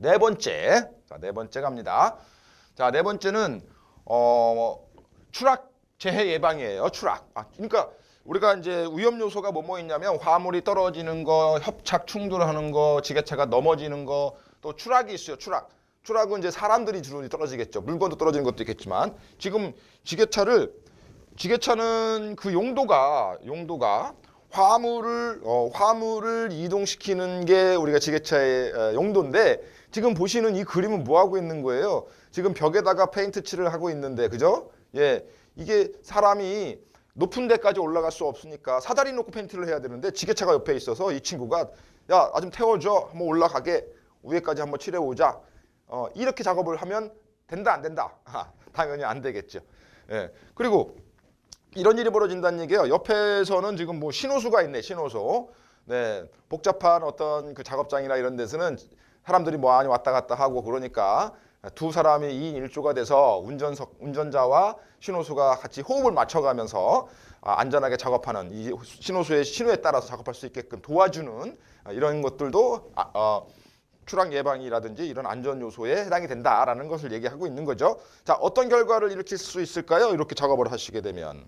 네 번째. 자, 네 번째 갑니다. 자, 네 번째는 어 추락 재해 예방이에요. 추락. 아, 그러니까 우리가 이제 위험 요소가 뭐뭐 있냐면 화물이 떨어지는 거, 협착 충돌하는 거, 지게차가 넘어지는 거, 또 추락이 있어요. 추락. 추락은 이제 사람들이 주로 떨어지겠죠. 물건도 떨어지는 것도 있겠지만 지금 지게차를 지게차는 그 용도가 용도가 화물을 어, 화물을 이동시키는 게 우리가 지게차의 어, 용도인데 지금 보시는 이 그림은 뭐 하고 있는 거예요? 지금 벽에다가 페인트 칠을 하고 있는데 그죠? 예, 이게 사람이 높은 데까지 올라갈 수 없으니까 사다리 놓고 페인트를 해야 되는데 지게차가 옆에 있어서 이 친구가 야, 나좀 태워줘. 한번 올라가게. 위에까지 한번 칠해 오자. 어, 이렇게 작업을 하면 된다 안 된다? 아, 당연히 안 되겠죠. 예. 그리고 이런 일이 벌어진다는 얘기예요. 옆에서는 지금 뭐 신호수가 있네, 신호수. 네, 복잡한 어떤 그 작업장이나 이런 데서는 사람들이 많이 왔다 갔다 하고 그러니까 두 사람이 2인 1조가 돼서 운전석, 운전자와 신호수가 같이 호흡을 맞춰가면서 아, 안전하게 작업하는 이 신호수의 신호에 따라서 작업할 수 있게끔 도와주는 아, 이런 것들도 아, 어, 추락 예방이라든지 이런 안전 요소에 해당이 된다라는 것을 얘기하고 있는 거죠. 자, 어떤 결과를 일으킬 수 있을까요? 이렇게 작업을 하시게 되면.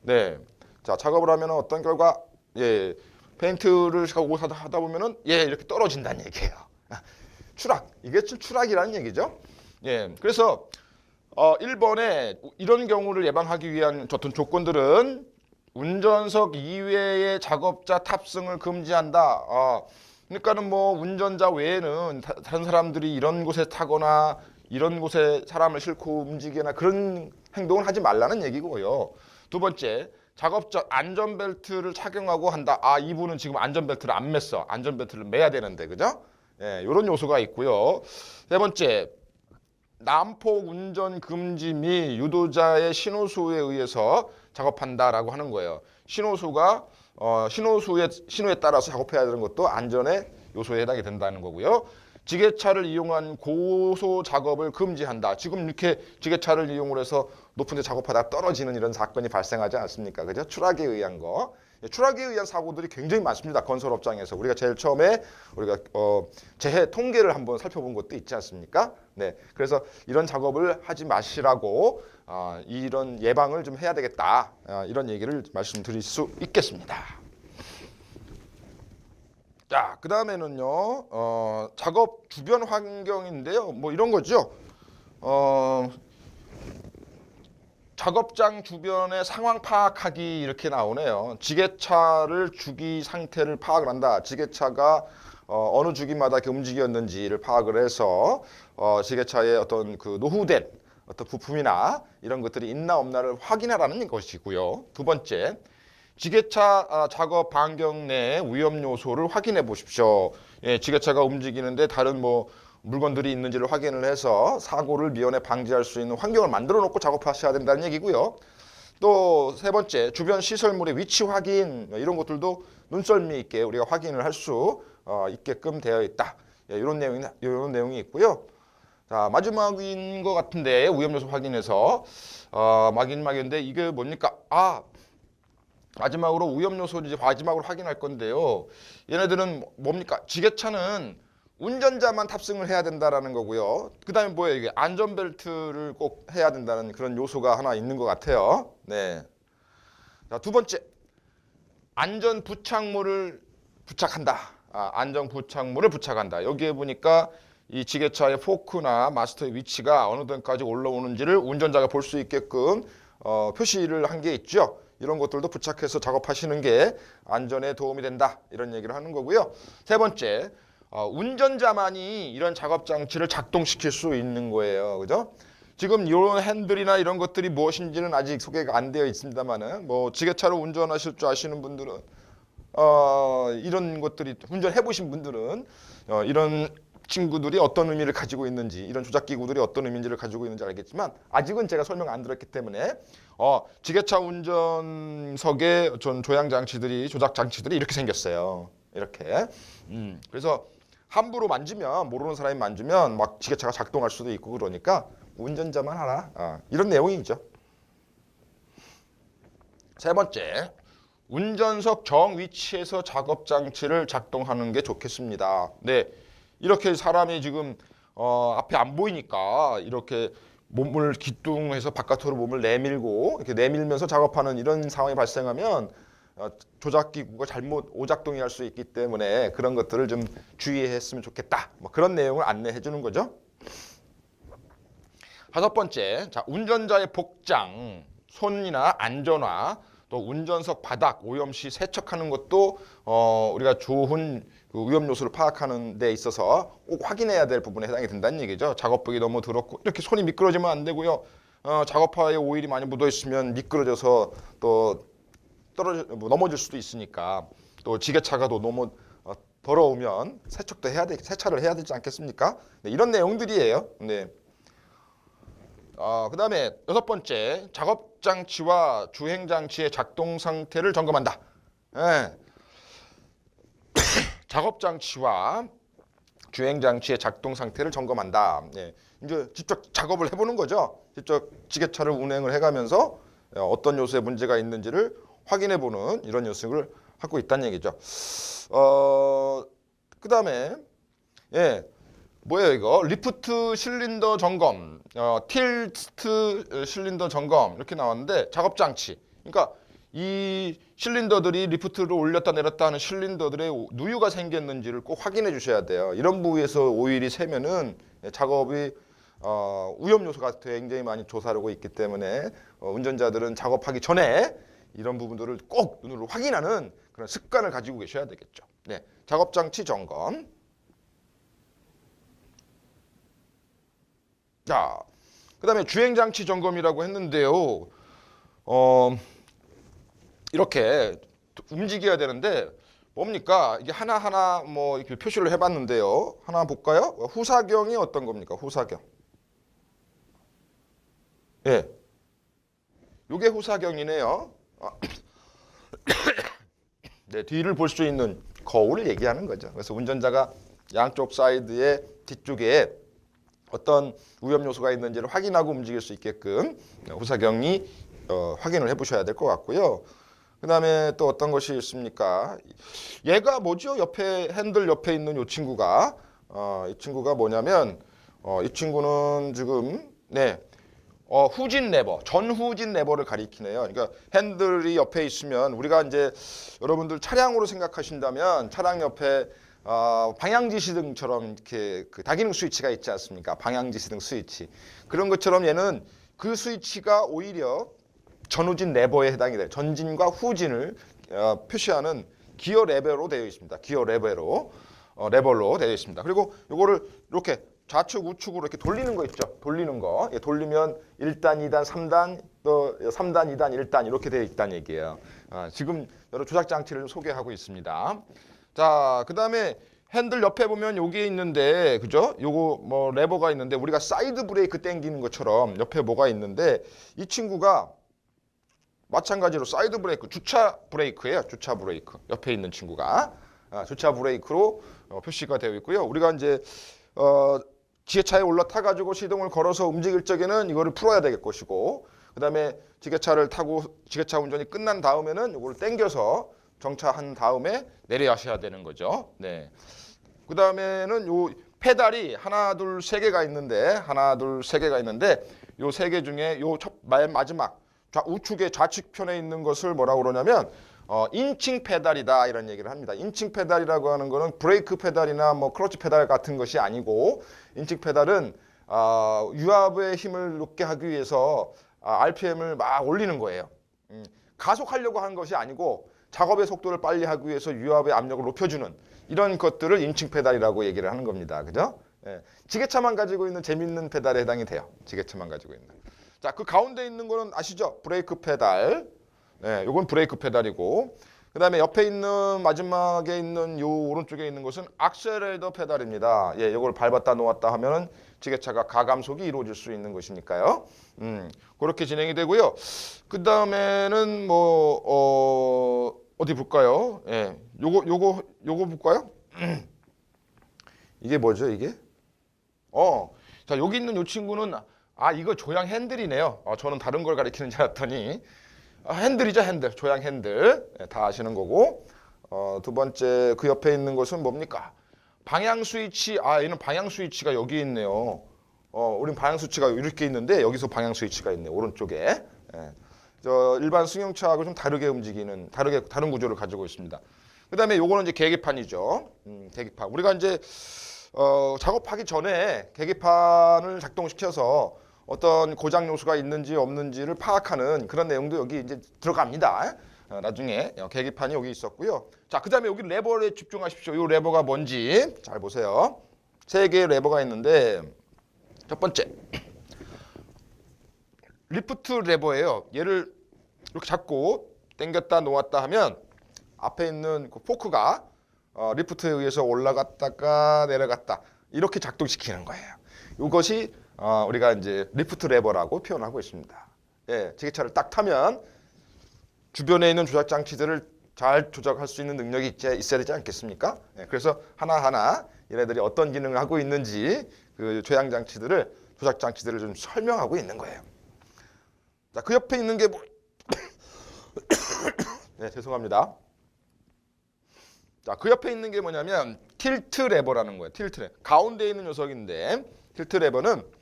네. 자, 작업을 하면 어떤 결과? 예. 페인트를 하고 하다 보면은 예, 이렇게 떨어진다는 얘기예요. 아, 추락. 이게 좀 추락이라는 얘기죠. 예. 그래서 어 1번에 이런 경우를 예방하기 위한 어떤 조건들은 운전석 이외의 작업자 탑승을 금지한다. 어, 그러니까는 뭐 운전자 외에는 다, 다른 사람들이 이런 곳에 타거나 이런 곳에 사람을 싣고 움직이거나 그런 행동을 하지 말라는 얘기고요. 두 번째, 작업자 안전벨트를 착용하고 한다. 아, 이분은 지금 안전벨트를 안 맸어. 안전벨트를 매야 되는데, 그죠? 예, 이런 요소가 있고요. 세 번째, 난폭 운전 금지 및 유도자의 신호수에 의해서 작업한다라고 하는 거예요. 신호수가 어, 신호수의 신호에 따라서 작업해야 되는 것도 안전의 요소에 해당이 된다는 거고요. 지게차를 이용한 고소 작업을 금지한다. 지금 이렇게 지게차를 이용을 해서 높은 데 작업하다 떨어지는 이런 사건이 발생하지 않습니까? 그죠? 추락에 의한 거. 예, 추락에 의한 사고들이 굉장히 많습니다. 건설 업장에서. 우리가 제일 처음에 우리가 어, 재해 통계를 한번 살펴본 것도 있지 않습니까? 네. 그래서 이런 작업을 하지 마시라고 아, 이런 예방을 좀 해야 되겠다. 아, 이런 얘기를 말씀드릴 수 있겠습니다. 자, 그 다음에는요, 어, 작업 주변 환경인데요. 뭐 이런 거죠. 어, 작업장 주변의 상황 파악하기 이렇게 나오네요. 지게차를 주기 상태를 파악을 한다. 지게차가 어, 어느 주기마다 이렇게 움직였는지를 파악을 해서 어, 지게차의 어떤 그 노후된 어떤 부품이나 이런 것들이 있나 없나를 확인하라는 것이고요. 두 번째, 지게차 아, 작업 반경 내 위험 요소를 확인해 보십시오. 예, 지게차가 움직이는데 다른 뭐 물건들이 있는지를 확인을 해서 사고를 미연에 방지할 수 있는 환경을 만들어 놓고 작업하셔야 된다는 얘기고요. 또 세 번째, 주변 시설물의 위치 확인 이런 것들도 눈썰미 있게 우리가 확인을 할 수 있게끔 되어 있다. 예, 이런 내용이 이런 내용이 있고요. 자 마지막인 것 같은데 위험 요소 확인해서 어, 막인막인데 이게 뭡니까? 아 마지막으로 위험 요소 이제 마지막으로 확인할 건데요. 얘네들은 뭡니까? 지게차는 운전자만 탑승을 해야 된다라는 거고요. 그다음에 뭐예요? 이게 안전벨트를 꼭 해야 된다는 그런 요소가 하나 있는 것 같아요. 네. 자, 두 번째. 안전 부착물을 부착한다. 아, 안전 부착물을 부착한다. 여기에 보니까 이 지게차의 포크나 마스터의 위치가 어느段까지 올라오는지를 운전자가 볼 수 있게끔 어, 표시를 한 게 있죠. 이런 것들도 부착해서 작업하시는 게 안전에 도움이 된다. 이런 얘기를 하는 거고요. 세 번째, 어, 운전자만이 이런 작업 장치를 작동시킬 수 있는 거예요. 그죠? 지금 이런 핸들이나 이런 것들이 무엇인지는 아직 소개가 안 되어 있습니다만은 뭐 지게차로 운전하실 줄 아시는 분들은 어, 이런 것들이 운전해 보신 분들은 어, 이런 친구들이 어떤 의미를 가지고 있는지 이런 조작 기구들이 어떤 의미인지를 가지고 있는지 알겠지만 아직은 제가 설명 안 들었기 때문에 어, 지게차 운전석의 전 조향 장치들이 조작 장치들이 이렇게 생겼어요. 이렇게. 음, 그래서 함부로 만지면 모르는 사람이 만지면 막 지게차가 작동할 수도 있고 그러니까 운전자만 하라. 아, 이런 내용이죠. 세 번째, 운전석 정 위치에서 작업 장치를 작동하는 게 좋겠습니다. 네, 이렇게 사람이 지금 어, 앞에 안 보이니까 이렇게 몸을 기둥해서 바깥으로 몸을 내밀고 이렇게 내밀면서 작업하는 이런 상황이 발생하면 어, 조작 기구가 잘못 오작동이 할 수 있기 때문에 그런 것들을 좀 주의했으면 좋겠다. 뭐 그런 내용을 안내해 주는 거죠. 다섯 번째, 자 운전자의 복장, 손이나 안전화, 또 운전석 바닥 오염 시 세척하는 것도 어, 우리가 좋은 그 위험 요소를 파악하는 데 있어서 꼭 확인해야 될 부분에 해당이 된다는 얘기죠. 작업복이 너무 더럽고 이렇게 손이 미끄러지면 안 되고요. 어, 작업화에 오일이 많이 묻어 있으면 미끄러져서 또 떨어져 뭐 넘어질 수도 있으니까 또 지게차가 또 너무 어, 더러우면 세척도 해야 돼 세차를 해야 되지 않겠습니까? 네, 이런 내용들이에요. 네. 어, 그다음에 여섯 번째 작업 장치와 주행 장치의 작동 상태를 점검한다. 예. 작업 장치와 주행 장치의 작동 상태를 점검한다. 예. 이제 직접 작업을 해보는 거죠. 직접 지게차를 운행을 해가면서 어, 어떤 요소에 문제가 있는지를 확인해보는 이런 요소를 하고 있다는 얘기죠. 어, 그 다음에 예. 뭐예요 이거 리프트 실린더 점검 어, 틸트 실린더 점검 이렇게 나왔는데 작업 장치 그러니까 이 실린더들이 리프트를 올렸다 내렸다 하는 실린더들의 오- 누유가 생겼는지를 꼭 확인해 주셔야 돼요 이런 부위에서 오일이 새면은 작업이 어, 위험 요소가 굉장히 많이 조사하고 있기 때문에 어, 운전자들은 작업하기 전에 이런 부분들을 꼭 눈으로 확인하는 그런 습관을 가지고 계셔야 되겠죠 네, 작업 장치 점검 자, 그다음에 주행 장치 점검이라고 했는데요. 어, 이렇게 움직여야 되는데 뭡니까? 이게 하나 하나 뭐 이렇게 표시를 해봤는데요. 하나 볼까요? 후사경이 어떤 겁니까? 후사경. 예. 요게 후사경이네요. 아. 네, 뒤를 볼 수 있는 거울을 얘기하는 거죠. 그래서 운전자가 양쪽 사이드의 뒤쪽에 어떤 위험 요소가 있는지를 확인하고 움직일 수 있게끔 후사경이 어, 확인을 해보셔야 될 것 같고요. 그 다음에 또 어떤 것이 있습니까? 얘가 뭐죠? 옆에 핸들 옆에 있는 이 친구가 어, 이 친구가 뭐냐면 어, 이 친구는 지금 네 어, 후진 레버, 전후진 레버를 가리키네요. 그러니까 핸들이 옆에 있으면 우리가 이제 여러분들 차량으로 생각하신다면 차량 옆에 어, 방향지시등처럼 이렇게 그 다기능 스위치가 있지 않습니까? 방향지시등 스위치 그런 것처럼 얘는 그 스위치가 오히려 전후진 레버에 해당이 돼요. 전진과 후진을 어, 표시하는 기어 레버로 되어 있습니다. 기어 레버로 어, 레버로 되어 있습니다. 그리고 요거를 이렇게 좌측 우측으로 이렇게 돌리는 거 있죠. 돌리는 거. 예, 돌리면 1단, 2단, 3단, 또 3단, 2단, 1단 이렇게 되어 있다는 얘기예요. 아, 지금 여러 조작 장치를 소개하고 있습니다. 자, 그다음에 핸들 옆에 보면 여기 있는데 그죠? 요거 뭐 레버가 있는데 우리가 사이드 브레이크 당기는 것처럼 옆에 뭐가 있는데 이 친구가 마찬가지로 사이드 브레이크, 주차 브레이크예요. 주차 브레이크. 옆에 있는 친구가 아, 주차 브레이크로 어, 표시가 되어 있고요. 우리가 이제 어, 지게차에 올라타 가지고 시동을 걸어서 움직일 적에는 이거를 풀어야 될 것이고 그 다음에 지게차를 타고 지게차 운전이 끝난 다음에는 이걸 당겨서 정차한 다음에 내려야셔야 되는 거죠. 네. 그 다음에는 요 페달이 하나 둘 세 개가 있는데 하나 둘 세 개가 있는데 요 세 개 중에 요첫맨 마지막 좌, 우측의 좌측 편에 있는 것을 뭐라고 그러냐면 어, 인칭 페달이다 이런 얘기를 합니다. 인칭 페달이라고 하는 거는 브레이크 페달이나 뭐 클러치 페달 같은 것이 아니고 인칭 페달은 어, 유압의 힘을 높게 하기 위해서 아, RPM을 막 올리는 거예요. 음, 가속하려고 하는 것이 아니고 작업의 속도를 빨리 하기 위해서 유압의 압력을 높여주는 이런 것들을 인칭 페달이라고 얘기를 하는 겁니다. 그죠? 예, 지게차만 가지고 있는 재밌는 페달에 해당이 돼요. 지게차만 가지고 있는. 자, 그 가운데 있는 거는 아시죠? 브레이크 페달. 네, 요건 브레이크 페달이고 그 다음에 옆에 있는 마지막에 있는 요 오른쪽에 있는 것은 악셀레이터 페달입니다. 예, 요걸 밟았다 놓았다 하면은 지게차가 가감속이 이루어질 수 있는 것이니까요. 음, 그렇게 진행이 되고요. 그 다음에는 뭐 어, 어디 볼까요? 예. 요거 요거 요거 볼까요? 이게 뭐죠, 이게? 어. 자, 여기 있는 요 친구는 아, 이거 조향 핸들이네요. 어, 저는 다른 걸 가리키는 줄 알았더니 아, 핸들이죠, 핸들. 조향 핸들. 예, 다 아시는 거고. 어, 두 번째 그 옆에 있는 것은 뭡니까? 방향 스위치 아 얘는 방향 스위치가 여기 있네요. 어, 우린 방향 스위치가 이렇게 있는데 여기서 방향 스위치가 있네 오른쪽에. 예. 저 일반 승용차하고 좀 다르게 움직이는 다르게 다른 구조를 가지고 있습니다. 그다음에 요거는 이제 계기판이죠. 음, 계기판. 우리가 이제 어, 작업하기 전에 계기판을 작동시켜서 어떤 고장 요소가 있는지 없는지를 파악하는 그런 내용도 여기 이제 들어갑니다. 어, 나중에 어, 계기판이 여기 있었고요. 자, 그 다음에 여기 레버에 집중하십시오. 이 레버가 뭔지 잘 보세요. 세 개의 레버가 있는데 첫 번째 리프트 레버예요. 얘를 이렇게 잡고 당겼다 놓았다 하면 앞에 있는 그 포크가 어, 리프트에 의해서 올라갔다가 내려갔다 이렇게 작동시키는 거예요. 이것이 어, 우리가 이제 리프트 레버라고 표현하고 있습니다. 예, 지게차를 딱 타면 주변에 있는 조작 장치들을 잘 조작할 수 있는 능력이 있, 있어야 되지 않겠습니까? 예, 그래서 하나하나 얘네들이 어떤 기능을 하고 있는지 그 조향 장치들을 조작 장치들을 좀 설명하고 있는 거예요. 자, 그 옆에 있는 게 뭐? 네, 죄송합니다. 자, 그 옆에 있는 게 뭐냐면 틸트 레버라는 거예요. 틸트 레버. 가운데 있는 녀석인데 틸트 레버는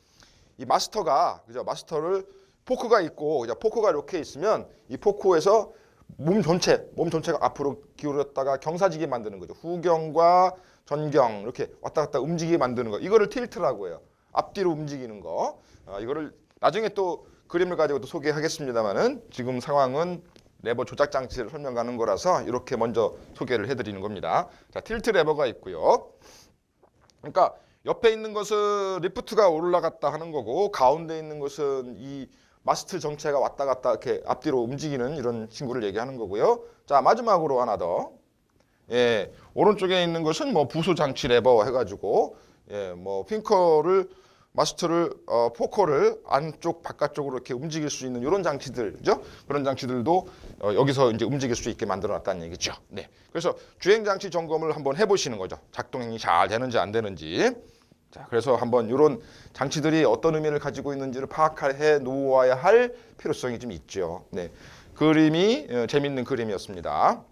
이 마스터가 그죠? 마스터를 포크가 있고 그죠? 포크가 이렇게 있으면 이 포크에서 몸 전체 몸 전체가 앞으로 기울였다가 경사지게 만드는 거죠. 후경과 전경 이렇게 왔다 갔다 움직이게 만드는 거. 이거를 틸트라고 해요. 앞뒤로 움직이는 거. 아, 이거를 나중에 또 그림을 가지고 또 소개하겠습니다만은 지금 상황은 레버 조작 장치를 설명하는 거라서 이렇게 먼저 소개를 해드리는 겁니다. 자, 틸트 레버가 있고요. 그러니까 옆에 있는 것은 리프트가 올라갔다 하는 거고 가운데 있는 것은 이 마스트 정체가 왔다 갔다 이렇게 앞뒤로 움직이는 이런 친구를 얘기하는 거고요. 자 마지막으로 하나 더. 예, 오른쪽에 있는 것은 뭐 부수 장치 레버 해가지고 예, 뭐 핑커를 마스터를 어, 포커를 안쪽 바깥쪽으로 이렇게 움직일 수 있는 이런 장치들죠. 그런 장치들도 어, 여기서 이제 움직일 수 있게 만들어놨다는 얘기죠. 네. 그래서 주행 장치 점검을 한번 해보시는 거죠. 작동이 잘 되는지 안 되는지. 자, 그래서 한번 이런 장치들이 어떤 의미를 가지고 있는지를 파악해 놓아야 할 필요성이 좀 있죠. 네. 그림이 어, 재밌는 그림이었습니다.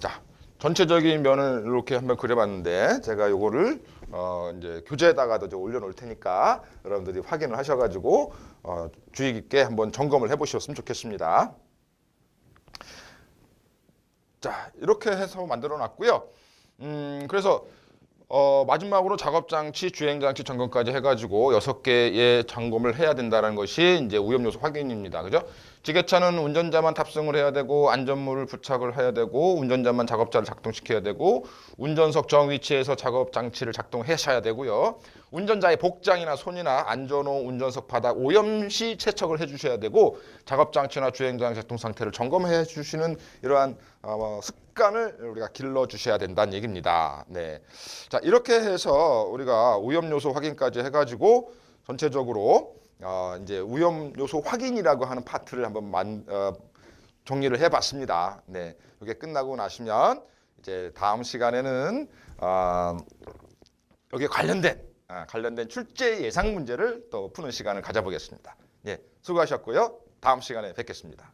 자, 전체적인 면을 이렇게 한번 그려봤는데 제가 요거를 어 이제 교재에다가도 좀 올려놓을 테니까 여러분들이 확인을 하셔가지고 어 주의 깊게 한번 점검을 해보셨으면 좋겠습니다. 자, 이렇게 해서 만들어놨고요. 음, 그래서 어, 마지막으로 작업 장치, 주행 장치 점검까지 해가지고 여섯 개의 점검을 해야 된다는 것이 이제 오염 요소 확인입니다. 그죠? 지게차는 운전자만 탑승을 해야 되고 안전물을 부착을 해야 되고 운전자만 작업자를 작동시켜야 되고 운전석 정 위치에서 작업 장치를 작동하셔야 되고요. 운전자의 복장이나 손이나 안전호 운전석 바닥 오염 시 세척을 해주셔야 되고 작업 장치나 주행 장치 작동 상태를 점검해 주시는 이러한 어, 습관을 우리가 길러 주셔야 된다는 얘기입니다. 네. 자 이렇게 해서 우리가 오염 요소 확인까지 해가지고 전체적으로 어, 이제 오염 요소 확인이라고 하는 파트를 한번 만, 어, 정리를 해봤습니다. 네. 이게 끝나고 나시면 이제 다음 시간에는 어, 여기에 관련된 아, 관련된 출제 예상 문제를 또 푸는 시간을 가져보겠습니다. 예, 수고하셨고요. 다음 시간에 뵙겠습니다.